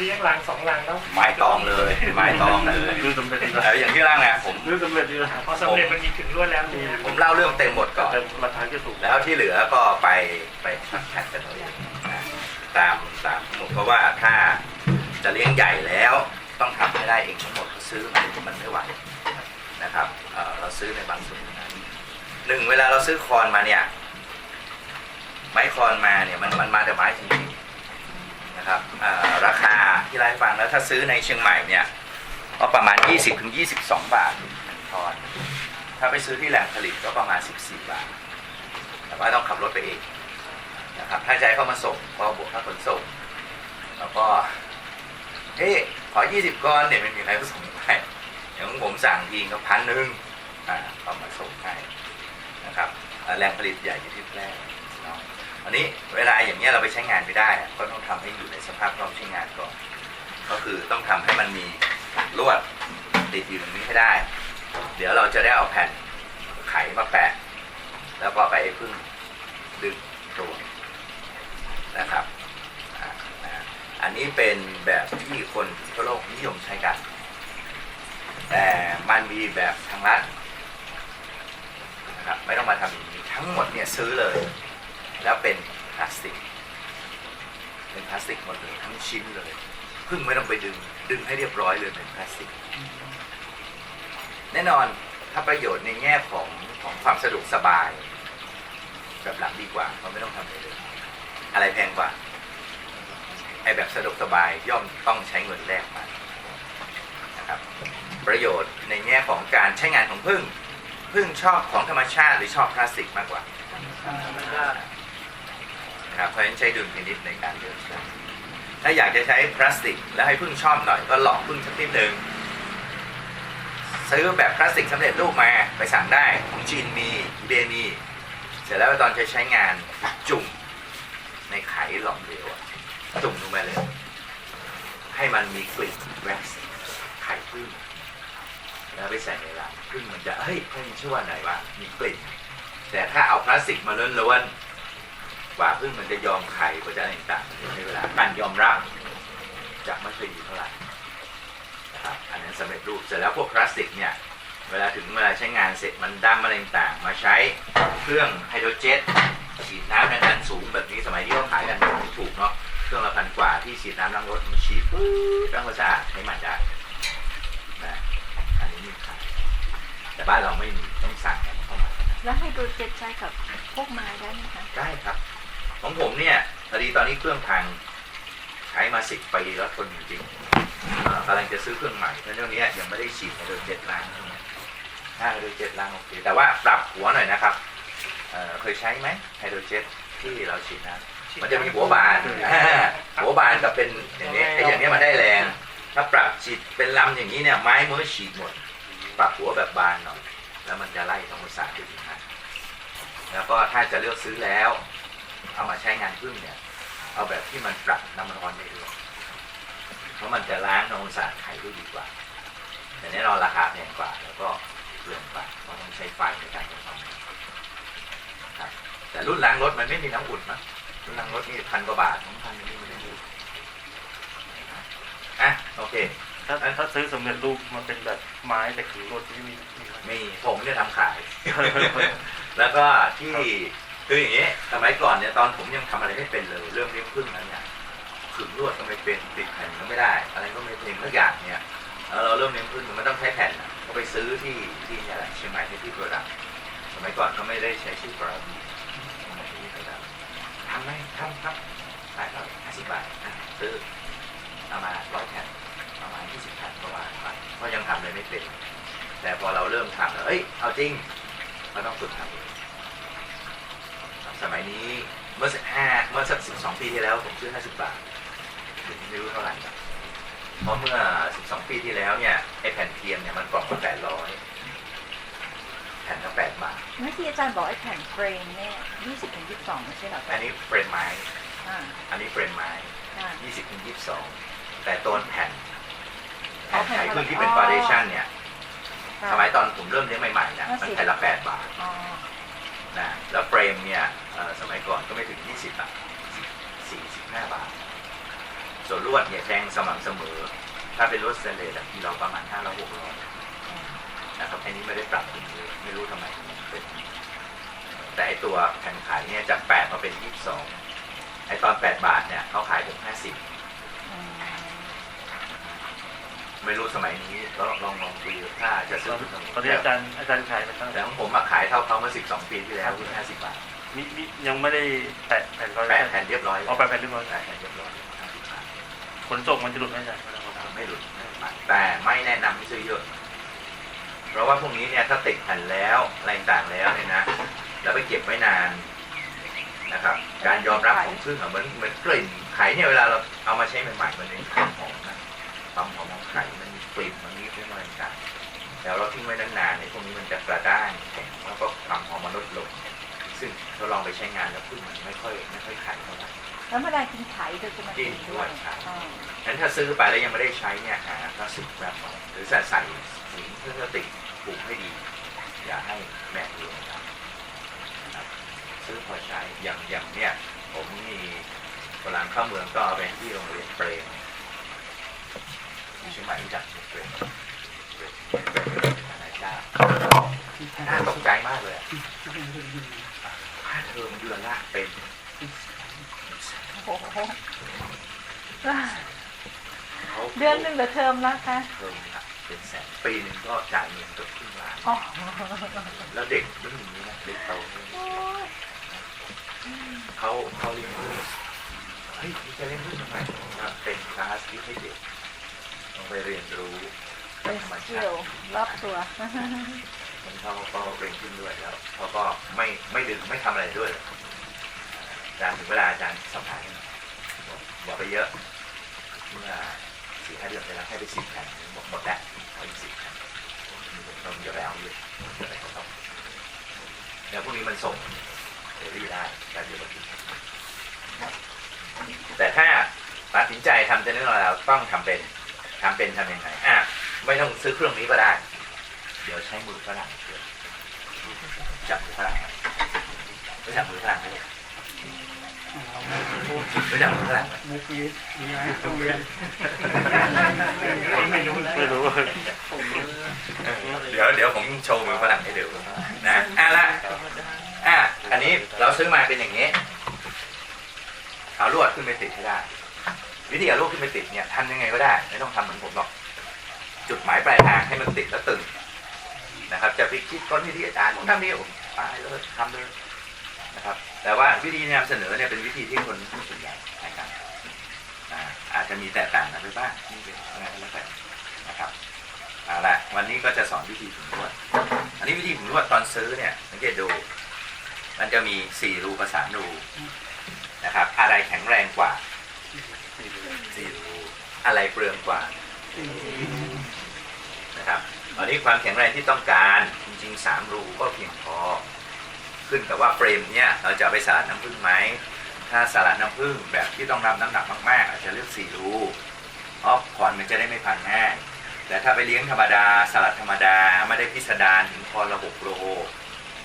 เลี้ยงรังสองรังแล้วไม้ตองเลยไม้ตองเลยคือสำเร็จดีนะแล้วอย่างที่ร่างเนี่ยผมคือสำเร็จดีนะพอสำเร็จมันมีถึงลวดแล้วเนี่ยผมเล่าเรื่องเต็มหมดก่อนแต่ราคาจะสูงแล้วที่เหลือก็ไปไปแข่งกันเอาเองนะตามตามทั้งหมดเพราะว่าถ้าจะเลี้ยงใหญ่แล้วต้องทำให้ได้เองทั้งหมดเขาซื้อมันมันไม่ไหวนะครับเอ่อเราซื้อในบางส่วนเท่านั้นหนึ่งเวลาเราซื้อคอนมาเนี่ยไม้คอนมาเนี่ยมันมันมาแต่ไม้จริงๆนะครับเอ่อราคา ที่ไล่าให้ฟังแล้วถ้าซื้อในเชียงใหม่เนี่ยก็ประมาณ 20-22 บาทคอนถ้าไปซื้อที่แหล่งผลิตก็ประมาณ 14 บาท แต่ว่าต้องขับรถไปเองนะครับถ้าใจเข้ามาส่งก็บวกค่าขนส่ง แล้วก็เฮ้ขอ 20 ก้อนเนี่ยไม่มีใครก็ส่งให้อย่างของผมสั่งทีก็พันหนึ่งอ่าเขามาส่งให้นะครับแหล่งผลิตใหญ่อยู่ที่แร่เนาะอันนี้เวลาอย่างเงี้ยเราไปใช้งานไม่ได้ ก็ต้องทำให้อยู่ในสภาพพร้อมใช้งานก่อน ก็คือต้องทำให้มันมีลวดติดอยู่ตรงนี้ให้ได้ เดี๋ยวเราจะได้เอาแผ่นไขมาแปะ แล้วก็ไปพึ่งดึงตัวนะครับ อันนี้เป็นแบบที่คนทั่วโลกนิยมใช้กัน แต่มันมีแบบทางรัฐนะครับไม่ต้องมาทำอย่างนี้ทั้งหมดเนี่ยซื้อเลย แล้วเป็นพลาสติก เป็นพลาสติกหมดเลยทั้งชิ้นเลย พึ่งไม่ต้องไปดึง ดึงให้เรียบร้อยเลยเป็นพลาสติก แน่นอนถ้าประโยชน์ในแง่ของของความสะดวกสบาย แบบหลังดีกว่าเพราะไม่ต้องทำอะไรเลย อะไรแพงกว่าไอ้แบบสะดวกสบายย่อมต้องใช้เงินแลกมานะครับ ประโยชน์ในแง่ของการใช้งานของพึ่งพึ่งชอบของธรรมชาติหรือชอบพลาสติกมากกว่านะครับเพราะฉะนั้นใช้ดุลพินิจในการเลือกใช้ ถ้าอยากจะใช้พลาสติก แล้วให้พึ่งชอบหน่อยก็หลอกพึ่งสักนิดหนึ่งซื้อแบบพลาสติกสำเร็จรูปมาไปสั่งได้ของจีนมีอีเบมี เสร็จแล้วตอนจะใช้งานจุ่มในไข่หลอมเหลวจุ่มลงไปเลย ให้มันมีกลิ่นแว็กซ์ไข่พึ่งแล้วไปใส่ในรังพึ่งมันจะเฮ้ยพึ่งชื่อว่าไหนวะมีกลิ่นแต่ถ้าเอาพลาสติกมาล้วนๆ กว่าพึ่งมันจะยอมไข่ก็จะอะไรต่างๆมันจะใช้เวลาการยอมรับจะไม่เคอยดีเท่าไหร่นะครับอันนั้นสำเร็จรูปเสร็จแล้วพวกพลาสติกเนี่ยเวลาถึงเวลาใช้งานเสร็จมันดำอะไรต่างๆมาใช้เครื่องไฮโดรเจตฉีดน้ำแรงดันสูงแบบนี้สมัยนี้เขาขายกันถูกเนาะเครื่องละพันกว่าที่ฉีดน้ำล้างรถมันฉีดปุ๊บล้างความสะอาดใช้ใหม่ได้นะอันนี้มีขายแต่บ้านเราไม่มีต้องสั่งกันเข้ามาแล้วไฮโดรเจนใช้กับพวกไม้ได้ไหมคะได้ครับ ของผมเนี่ยพอดีตอนนี้เครื่องพังใช้มาสิบปีแล้วทนจริงๆเอ่อกำลังจะซื้อเครื่องใหม่เพราะเรื่องนี้ยังไม่ได้ฉีดไฮโดรเจตล้างถ้าไฮโดรเจตล้างโอเคแต่ว่าปรับหัวหน่อยนะครับเอ่อเคยใช้ไหมไฮโดรเจตที่เราฉีดน้ำมันจะมีหัวบานหัวบานกับเป็นอย่างนี้ไอ้อย่างนี้มันได้แรง ถ้าปรับฉีดเป็นลำอย่างนี้เนี่ยไม้มือฉีดหมด ปรับหัวแบบบานหน่อยแล้วมันจะไล่ธรรมศาสตร์ได้ดีมากแล้วก็ถ้าจะเลือกซื้อแล้ว เอามาใช้งานพึ่งเนี่ย เอาแบบที่มันปรับน้ำร้อนได้ด้วยเพราะมันจะล้างน้ำสารไข่ได้ดีกว่า แต่แน่นอนราคาแพงกว่า แล้วก็เปลืองกว่าเพราะต้องใช้ไฟในการทำครับแต่รุ่นล้างรถมันไม่มีน้ำอุ่นนะรุ่นล้างรถนี่พันกว่าบาทสองพันนี่ไม่ได้อุ่นอะโอเคถ้าถ้าซื้อสำเร็จรูปมันเป็นแบบไม้แต่คือรถที่มีมีไหมมีผมจะทำขาย แล้วก็ที่ คืออย่างนี้สมัยก่อนเนี่ยตอนผมยังทำอะไรไม่เป็นเลย เรื่องเลี้ยงพึ่งนั้นเนี่ยขึงลวดก็ไม่เป็นติดแผ่นก็ไม่ได้ อะไรก็ไม่เป็นทุกอย่างเนี่ยแล้วเราเริ่มเลี้ยงพึ่งมันต้องใช้แผ่นก็ไปซื้อที่ที่เนี่ยแหละเชียงใหม่ที่ที่โปรดักสมัยก่อนเขาไม่ได้ใช้ชื่อโปรดักทำไหมทำครับขายเราห้าสิบบาทอะซื้อเอามาร้อยแผ่นประมาณยี่สิบแผ่นประมาณไปเพราะยังทำอะไรไม่เป็นแต่พอเราเริ่มทำแล้วเอ้ยเอาจริงเราต้องฝึกทำเอง สมัยนี้เมื่อสิบห้าเมื่อสักสิบสองปีที่แล้วผมซื้อห้าสิบบาทถึงไม่รู้เท่าไหร่นะเพราะเมื่อสิบสองปีที่แล้วเนี่ยไอแผ่นเทียมเนี่ยมันกล่องละแปดร้อยแผ่นละแปดบาทเมื่อกี้อาจารย์บอกไอ้แผ่นเฟรมเนี่ยยี่สิบถึงยี่สิบสองไม่ใช่เหรออันนี้เฟรมไม้อ่าอันนี้เฟรมไม้อ่ายี่สิบถึงยี่สิบสองแต่ตัวแผ่นอ๋แผ่อนแผ่นไขพึ่งที่เป็นฟาเดชั่นเนี่ยค่ะสมัยตอนผมเริ่มเลี้ยงใหม่ๆเนี่ยมันแผ่นละแปดบาทอ๋อนะแล้วเฟรมเนี่ยเอ่อ สมัยก่อนก็ไม่ถึง 20 บาท 45 บาท ส่วนลูกวดเนี่ยแทงสม่ำเสมอ ถ้าเป็นลวดสเตนเลสอะกิโลประมาณห้าร้อยหกร้อยนะครับอันนี้ไม่ได้ปรับอีกเลยไม่รู้ทำไมมันเป็นแต่ไอตัวแผ่นขายเนี่ยจากแปดมาเป็นยี่สิบสองไอตอนแปดบาทเนี่ยเขาขายผมห้าสิบอืมไม่รู้สมัยนี้ลองลองลองคุยถ้าจะซื้อตอนนี้อาจารย์อาจารย์ขายมาตั้งแต่ของผมมาขายเท่าเขาเมื่อสิบสองปีที่แล้วคือห้าสิบบาท มิมิยังไม่ได้แตะแผ่นเขาแปะแผ่นเรียบร้อยเอาแปะแผ่นเรียบร้อยแปะแผ่นเรียบร้อยห้าสิบบาทขนส่งมันจะหลุดไหมอาจารย์ไม่หลุดไม่หลุดแต่ไม่แนะนำให้ซื้อเยอะ เพราะว่าพวกนี้เนี่ยถ้าติดแผ่นแล้วอะไรต่างๆแล้วเนี่ยนะแล้วไปเก็บไว้นานนะครับ การยอมรับของพึ่งอะเหมือนเหมือนกลิ่นไข่เนี่ยเวลาเราเอามาใช้ใหม่ๆมันเป็นความหอมนะความหอมของไข่มันมีกลิ่นมันมีเรื่องอะไรต่างๆแล้วเราทิ้งไว้นานๆเนี่ยพวกนี้มันจะกระด้างแข็งแล้วก็ความหอมมันลดลง ซึ่งเราลองไปใช้งานแล้วพึ่งมันไม่ค่อยไม่ค่อยไข่เท่าไหร่แล้วเมื่อไรกินไข่โดยจะมากิกินนด้ด้ววยยครับอ่างั้นถ้าซื้อไปแล้วยังไม่ได้ใช้เนี่ยหาพลาสติกแรปเอาหรือใส่ใส่ถุงพลาสติกผูกให้ดี อย่าให้แม่ดูนะครับนะครับซื้อพอใช้อย่างอย่างเนี่ยผมมีเวลาเข้าเมืองก็เอาไปที่โรงเรียนเปรมที่เชียงใหม่รู้จักเปรมเปรมเป็นนานาชาติน่าตกใจมากเลยอะ ค่าเทอมเดือนละเป็นโอ้โหเขาเดือนหนึ่งเหรือเทอมละคะเทอมละเป็นแสนปีหนึ่งก็จ่ายเงินเกือบครึ่งล้านอ๋อแล้วเด็กรุ่นนี้นะเด็กโตเนี่ยโอ้ยเขาเขาเรียนรู้เฮ้ยนี่จะเล่นรู้ทำไมก็เป็นคลาสที่ให้เด็กต้องไปเรียนรู้เป็นธรรมสกิชาลติรอบตัว มันเขาก็เรียนขึ้นด้วยแล้วเขาก็ไม่ไม่ดึงไม่ทำอะไรด้วยอาจารย์ถึงเวลาอาจารย์สัมภาษณ์บอกไปเยอะเมื่อสี่ห้าเดือนไปแล้วให้ไปสิบแผ่นบอกหมดแล้วเอาอีกสิบแผ่นเราจะไปเอาเยอะอะไรก็ต้องเดี๋ยวพวกนี้มันส่งเดลี่ได้การเดียวกันแต่ถ้าตัดสินใจทำเจเนอเรลแล้วต้องทำเป็นทำเป็นทำยังไงอะไม่ต้องซื้อเครื่องนี้ก็ได้ เดี๋ยวใช้มือฝรั่งช่วยจับมือฝรั่งไหมรู้จับมือฝรั่งไหมรู้จักมือฝรั่งมุกนี้มีไหมต้องเรียนไม่รู้ไม่รู้เดี๋ยวเดี๋ยวผมโชว์มือฝรั่งให้ดูนะอะละอะอันนี้เราซื้อมาเป็นอย่างนี้เอาลวดขึ้นไปติดให้ได้ วิธีเอาลวดขึ้นไปติดเนี่ยทำยังไงก็ได้ ไม่ต้องทำเหมือนผมหรอก จุดหมายปลายทางให้มันติดแล้วตึง นะครับจะไปคิดก้นที่ที่อาจารย์ผมทำนี่ผมไปเลยทำเลยนะครับ แต่ว่าวิธีนำเสนอเนี่ยเป็นวิธีที่คนส่วนใหญ่ใช้กันอ่าอาจจะมีแตกต่างกันไปบ้างนี่เป็นอะไรก็แล้วแต่นะครับเอาละวันนี้ก็จะสอนวิธีผึ่งลวดอันนี้วิธีผึ่งลวดตอนซื้อเนี่ยสังเกตดู มันจะมีสี่รูประสานรูนะครับ อะไรแข็งแรงกว่าสี่รูอะไรเปลืองกว่านะครับ อันนี้ความแข็งแรงที่ต้องการจริงๆสามรูก็เพียงพอ ขึ้นกับว่าเฟรมเนี่ยเราจะเอาไปสลัดน้ำผึ้งไหมถ้าสลัดน้ำผึ้งแบบที่ต้องรับน้ำหนักมากๆ อาจจะเลือกสี่รูเพราะคอนมันจะได้ไม่พันง่ายแต่ถ้าไปเลี้ยงธรรมดาสลัดธรรมดาไม่ได้พิสดารถึงพรละหกโล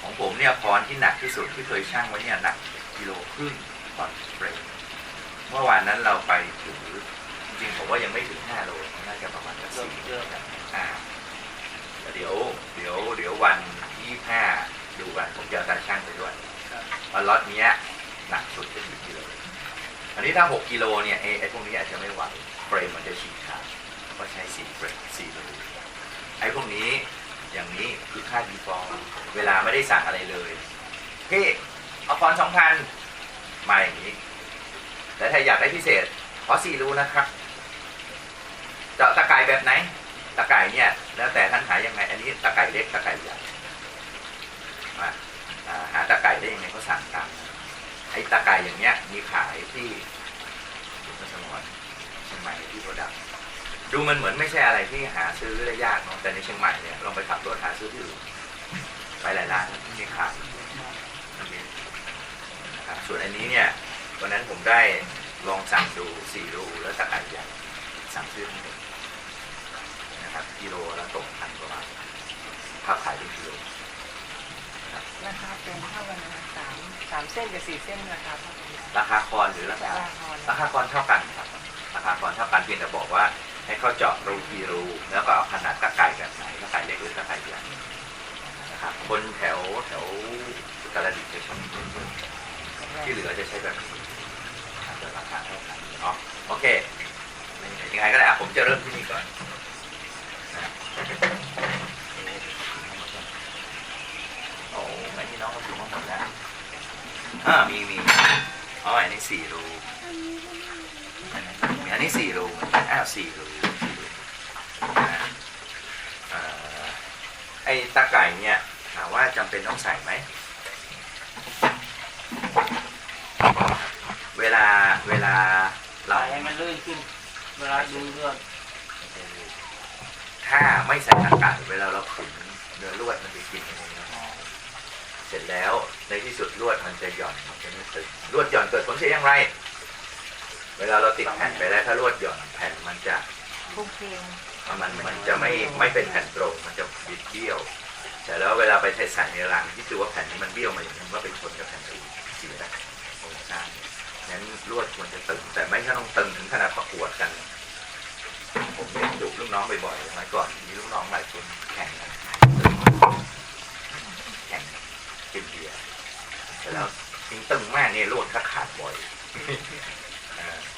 ของผมเนี่ยพรที่หนักที่สุดที่เคยช่างไว้เนี่ยหนักกิโลครึ่งพรเฟรมเมื่อวานนั้นเราไปถือจริงๆผมว่ายังไม่ถึงห้าโลน่าจะประมาณสักสี่อ่าแต่ เดี๋ยวเดี๋ยวเดี๋ยววันที่ห้าดูกันผมจะเอาตาช่างไปด้วยวันล็อตเนี้ยหนักสุดจะกี่กิโลอันนี้ถ้าหกกิโลเนี่ยไอ้ไอ้พวกนี้อาจจะไม่ไหวเฟรมมันจะฉีกขาดก็ใช้สี่เฟรมสี่รูไอ้พวกนี้อย่างนี้คือค่าดีฟอลเวลาไม่ได้สั่งอะไรเลยพี่เอาฟอนสองพันมาอย่างนี้แต่ถ้าอยากได้พิเศษขอสี่รูนะครับจะเอาตะไคร่แบบไหน ตะไคร่เนี่ย แล้วแต่ท่านหายังไง อันนี้ตะไคร่เล็กตะไคร่ใหญ่มาหาตะไคร่ได้ยังไงก็สั่งตามไอ้ตะไคร่อย่างเงี้ย มีขายที่สุนทรสงวนเชียงใหม่ที่โปรดักดูมันเหมือนไม่ใช่อะไรที่หาซื้อได้ยากเนาะแต่ในเชียงใหม่เนี่ยลองไปขับรถหาซื้อที่อื่นไปหลายร้านที่มีขายส่วนอันนี้เนี่ยวันนั้นผมได้ลองสั่งดูสี่รูแล้วตะไคร่ใหญ่สั่งซื้อทั้งหมด นะครับกิโลละตกพันกว่าบาทถ้าขายเป็นกิโลราคาเป็นเท่ากันนะคะสามสามเส้นกับสี่เส้นราคาเท่ากัน ราคาคอนหรือราคาราคาราคาคอนเท่ากันครับนะครับก่อนถ้าปันเพียงแต่บอกว่า ให้เขาเจาะรูกี่รูแล้วก็เอาขนาดตะไคร่แบบไหนตะไคร่เล็กหรือตะไคร่ใหญ่นะครับคนแถวแถวกระดิ่งจะใช้ที่เหลือจะใช้แบบนี้นะครับจะราคาเท่ากันอ๋อโอเคยังไงก็ได้อะผมจะเริ่มที่นี่ก่อนนะ โอ้ไม่ที่น้องเขาถูกมาหมดแล้วอ่ามีมีอ๋ออันนี้สี่รูมีอันนี้สี่รูอ้าวสี่รูสี่รูนะเอ่อไอ้ตะไก่เนี่ยถามว่าจำเป็นต้องใส่ไหม เวลาเวลาเราให้มันลื่นขึ้น เวลาดูเรื่อง ถ้าไม่ใส่ตะไก่เวลาเราขุนเนื้อลวดมันจะกินในเนื้อหอมเสร็จแล้วในที่สุดลวดมันจะหย่อนมันจะไม่ตึงลวดหย่อนเกิดผลเสียอย่างไร เวลาเราติดแผ่นไปแล้วถ้าลวดหย่อนแผ่นมันจะพุ่งเพลงมันมันจะไม่ไม่เป็นแผ่นตรง มันจะบิดเบี้ยวแต่แล้วเวลาไปใส่ใส่ในรังที่ดูว่าแผ่นนี้มันเบี้ยวมาอย่างนี้ว่าเป็นชนกับแผ่นอื่นเสียโครงสร้างงั้นลวดควรจะตึงแต่ไม่ใช่ต้องตึงถึงขนาดประกวดกัน ผมเห็นดุลูกน้องบ่อยๆสมัยก่อนมีลูกน้องหลายคนแข่งกันแข่งกินเบียร์แต่แล้วจริงตึงแมากเนี่ยลวดก็ขาดบ่อย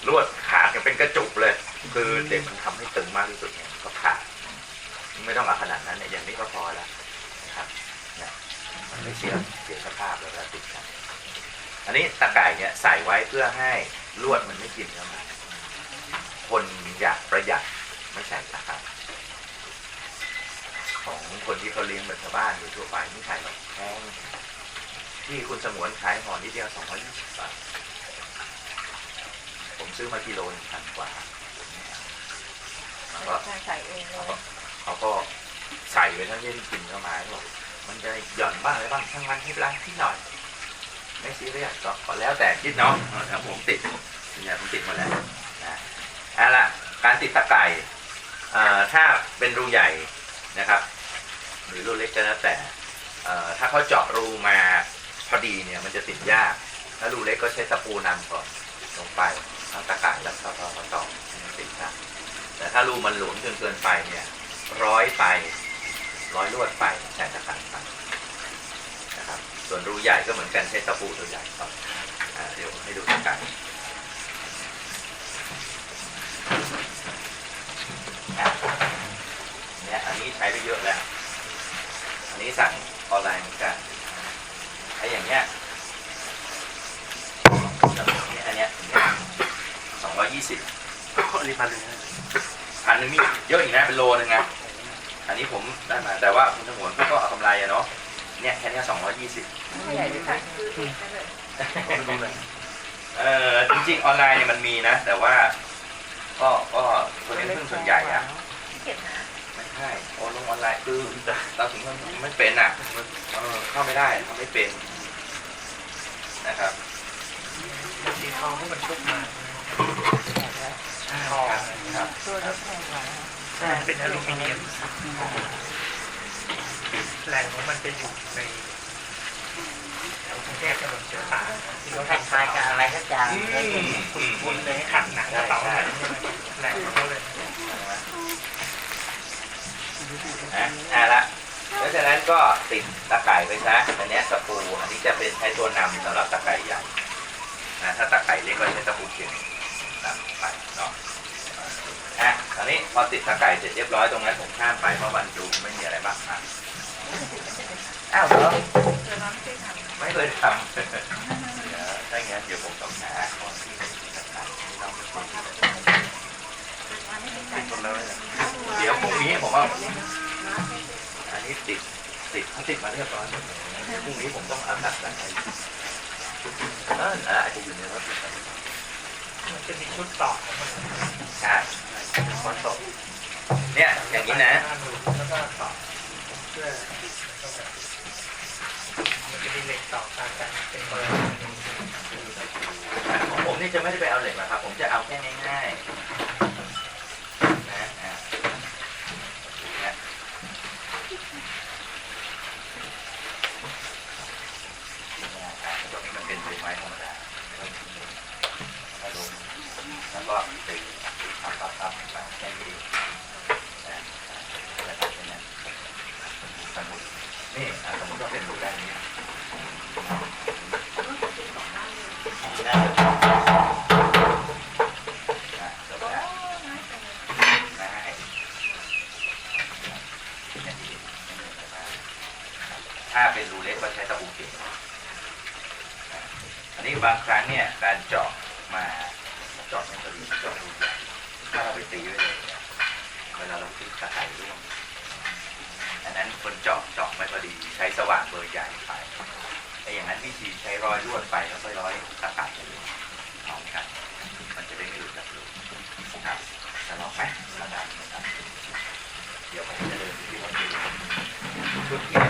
ลวดขาดกันเป็นกระจุกเลย คือเด็กมันทำให้ตึงมากที่สุดเนี่ยก็ขาดไม่ต้องเอาขนาดนั้นเนี่ยอย่างนี้ก็พอแล้วนะครับนมันไม่เสียเสียสภาพแล้วก็ติดกันอันนี้ตะก่เนี่ยใส่ไว้เพื่อให้ลวดมันไม่กินเข้ามา คนอยากประหยัดไม่ใส่ตะก่ายของคนที่เขาเลี้ยงแบบชาวบ้านหรือทั่วไปไม่ใส่หรอกแพงที่คุณสมวนขายห่อนิดเดียวสองร้อยยี่สิบบาทผมซื้อมากิโลหนึ่งพันกว่าแล้วก็ใส่เองเลยเขาก็ใส่ไปทั้งเย็นกินเข้ามาเขาบอกมันจะหย่อนบ้างอะไรบ้างทั้งวันที่ร้านที่หน่อย ไม่ซีเรียสก็ก็แล้วแต่คิดเนาะแต่ผมติดส่วนใหญ่ผมติดหมาแล้วนะ เอาละการติดตะไคร่ถ้าเป็นรูใหญ่นะครับ หรือรูเล็กก็แล้วแต่ถ้าเขาเจาะรูมาพอดีเนี่ยมันจะติดยากถ้ารูเล็กก็ใช้ตะปูนำก่อนลงไปทั้งตะข่ายแล้วก็ต่อต่อตอติดกันแต่ถ้ารูมันหลวมจนเกินไปเนี่ย ร้อยไปร้อยลวดไปใช้ตะข่ายไปนะครับ ส่วนรูใหญ่ก็เหมือนกันใช้ตะปูตัวใหญ่ต่อเดี๋ยวให้ดูตะข่าย ช้ไปเยอะแล้ว อันนี้สั่งออนไลน์เหมือนกันไอ้อย่างเงี้ยเนี่ยอันเนี้ยสองร้อยยี่สิบอันนี้พันหนึ่งนะพันหนึ่งนี่เยอะอีกนะเป็นโลนึงนะอันนี้ผมได้มาแต่ว่าคุณสมวนเขาก็เอากำไรอะเนาะเนี่ยแค่เนี้สองร้อยยี่สิบใหญ่ด้วยกันก็ดูเลยเออจริงๆออนไลน์เนี่ยมันมีนะ แต่ว่า ก็ก็คนเลี้ยงพึ่งส่วนใหญ่อะเก็บนะไม่ ใช่โอนลงออนไลน์คือเราถึงมันไม่เป็นอะเข้าไม่ได้ทำไม่เป็นนะครับสีทองที่มันชุบมาทองครับตัวเล็กแพงกว่เป็นอลูมิเนียมแหล่งของมันจะอยู่ในแถวกรุงเทพถนนเชื้อตาที่เขาคล้ทายกับอะไรสักอย่างคุณเลยขัดหนังกระเป๋าอะไรนี่มันแหล่งของเขาเลย นะอะละเพราะฉะนั้นก็ติดตะไคร่ไปซะอันนี้ตะปูอันนี้จะเป็นใช้ตัวนำสำหรับตะไคร่ใหญ่นะถ้าตะไคร่เล็กก็ใช้ตะปูเข็มนำไปเนาะอะตอนนี้พอติดตะไคร่เสร็จเรียบร้อยตรงนั้นผมข้ามไปเพราะมันดูไม่มีอะไรบ้างอะอ้าวเหรอไม่เคยทำถ้าอย่างนั้นเดี๋ยวผมต้องหาของที่มันตะไคร่ที่เราไม่เคยทำติดหมดแล้ว เดี๋ยวพรุ่งนี้ผมว่าอันนี้ติดติดเขาติดมาเรียบร้อยหมดเลยพรุ่งนี้ผมต้องเอาตัดแต่งให้เอออาจจะอยู่ในรถมันจะมีชุดต่อของมันใช่คอนตกเนี่ยอย่างนี้นะแล้วก็ต่อเพื่อมันจะมีเหล็กต่อกันกันเป็นเบอร์ของผมนี่จะไม่ได้ไปเอาเหล็กนะครับผมจะเอาแค่ง่ายๆนะอะเนี่ย ตรงนี้มันเป็นใบไม้ธรรมดาแล้วก็ติ ตรีไว้เลยเวลาเราคิดกระต่ายร่วงอันนั้นคนเจาะเจาะไม่พอดีใช้สว่านเบอร์ใหญ่ไปไอ้อย่างนั้นที่ธีใช้รอยลวดไปแล้วค่อยร้อยตะกายกันพร้อมกัน มันจะได้ไม่หลุดจากรูครับจะลองไประดับนเดี๋ยวมันจะเดินที่ว่าชุดนี้